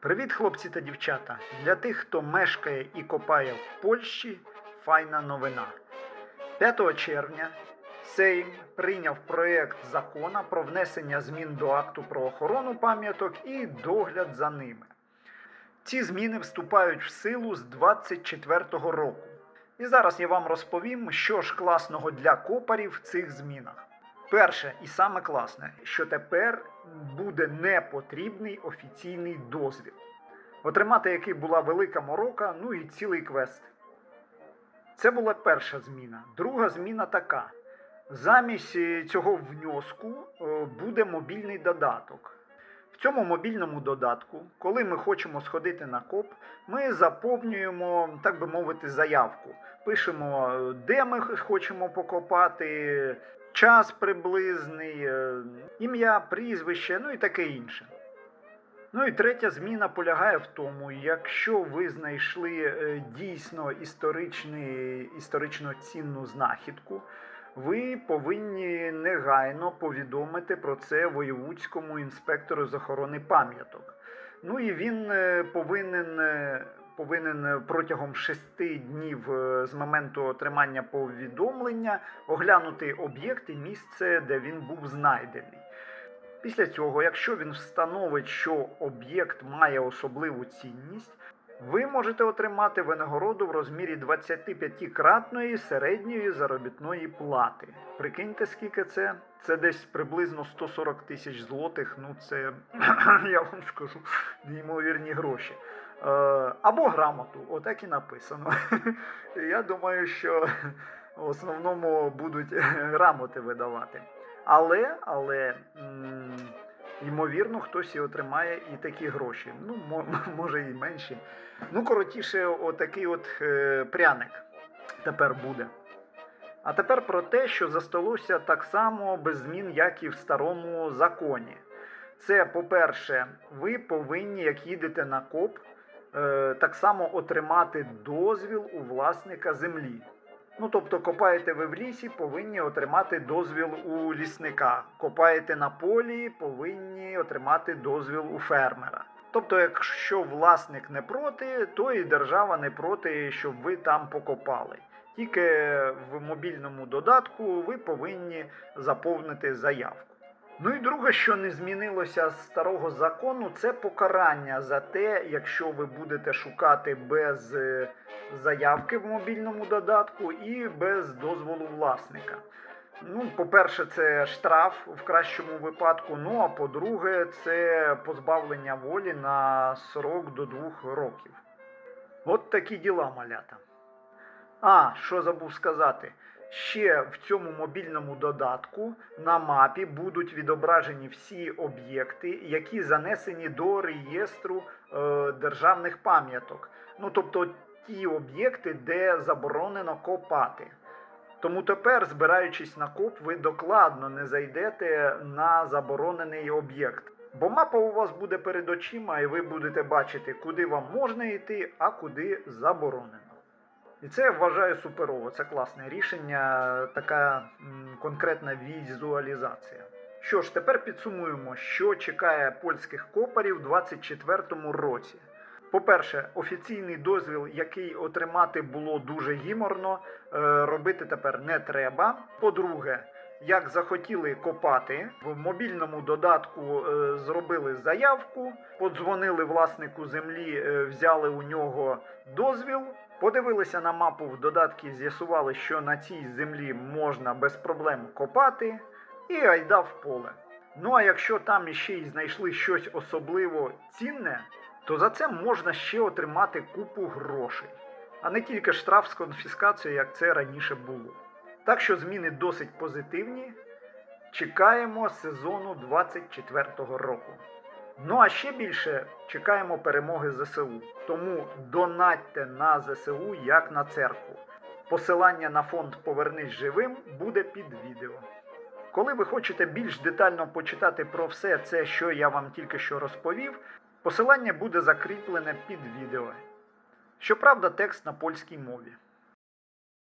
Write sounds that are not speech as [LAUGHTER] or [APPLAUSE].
Привіт, хлопці та дівчата! Для тих, хто мешкає і копає в Польщі, файна новина. 5 червня Сейм прийняв проєкт закона про внесення змін до акту про охорону пам'яток і догляд за ними. Ці зміни вступають в силу з 24-го року. І зараз я вам розповім, що ж класного для копарів в цих змінах. Перше і саме класне, що тепер буде не потрібний офіційний дозвіл, отримати який була велика морока, ну і цілий квест. Це була перша зміна. Друга зміна така: замість е, цього внеску е, буде мобільний додаток. В цьому мобільному додатку, коли ми хочемо сходити на коп, ми заповнюємо, так би мовити, заявку. Пишемо, е, де ми хочемо покопати, час приблизний, е, ім'я, прізвище, ну і таке інше. Ну і третя зміна полягає в тому, якщо ви знайшли е, дійсно історично цінну знахідку, ви повинні негайно повідомити про це воєвудському інспектору з охорони пам'яток. Ну і він е, повинен, повинен е, протягом шести днів е, з моменту отримання повідомлення оглянути об'єкт і місце, де він був знайдений. Після цього, якщо він встановить, що об'єкт має особливу цінність, ви можете отримати винагороду в розмірі 25-кратної середньої заробітної плати. Прикиньте, скільки це? Це десь приблизно 140 тисяч злотих. Ну, це [CLEARS THROAT] я вам скажу неймовірні гроші. Е, або грамоту, отак і написано. [LAUGHS] Я думаю, що в основному будуть [LAUGHS] грамоти видавати. Але, але, ймовірно, хтось і отримає і такі гроші. Ну, [LAUGHS] може і менші. Ну, коротіше, отакий от е, пряник тепер буде. А тепер про те, що засталося так само без змін, як і в старому законі. Це, по-перше, ви повинні, як їдете на коп, так само отримати дозвіл у власника землі. Ну, тобто, копаєте ви в лісі, повинні отримати дозвіл у лісника. Копаєте на полі, повинні отримати дозвіл у фермера. Тобто, якщо власник не проти, то і держава не проти, щоб ви там покопали. Тільки в мобільному додатку ви повинні заповнити заявку. Ну і друге, що не змінилося з старого закону, це покарання за те, якщо ви будете шукати без е, заявки в мобільному додатку і без дозволу власника. Ну, по-перше, це штраф в кращому випадку. Ну а по-друге, це позбавлення волі на срок до двох років. От такі діла, малята. А, що забув сказати. Ще в цьому мобільному додатку на мапі будуть відображені всі об'єкти, які занесені до реєстру е, державних пам'яток. Ну тобто ті об'єкти, де заборонено копати. Тому тепер, збираючись на коп, ви докладно не зайдете на заборонений об'єкт. Бо мапа у вас буде перед очима, і ви будете бачити, куди вам можна йти, а куди заборонено. І це я вважаю суперово. Це класне рішення, така конкретна візуалізація. Що ж, тепер підсумуємо, що чекає польських копарів у 2024 році. По-перше, офіційний дозвіл, який отримати було дуже гіморно, е, робити тепер не треба. По-друге, як захотіли копати, в мобільному додатку е, зробили заявку, подзвонили власнику землі, е, взяли у нього дозвіл, подивилися на мапу в додатки, з'ясували, що на цій землі можна без проблем копати, і айда в поле. Ну а якщо там іще й знайшли щось особливо цінне, то за це можна ще отримати купу грошей, а не тільки штраф з конфіскацією, як це раніше було. Так що зміни досить позитивні. Чекаємо сезону 24-го року. Ну а ще більше чекаємо перемоги ЗСУ. Тому донатьте на ЗСУ як на церкву. Посилання на фонд Повернись живим буде під відео. Коли ви хочете більш детально почитати про все це, що я вам тільки що розповів, посилання буде закріплене під відео. Щоправда, текст на польській мові.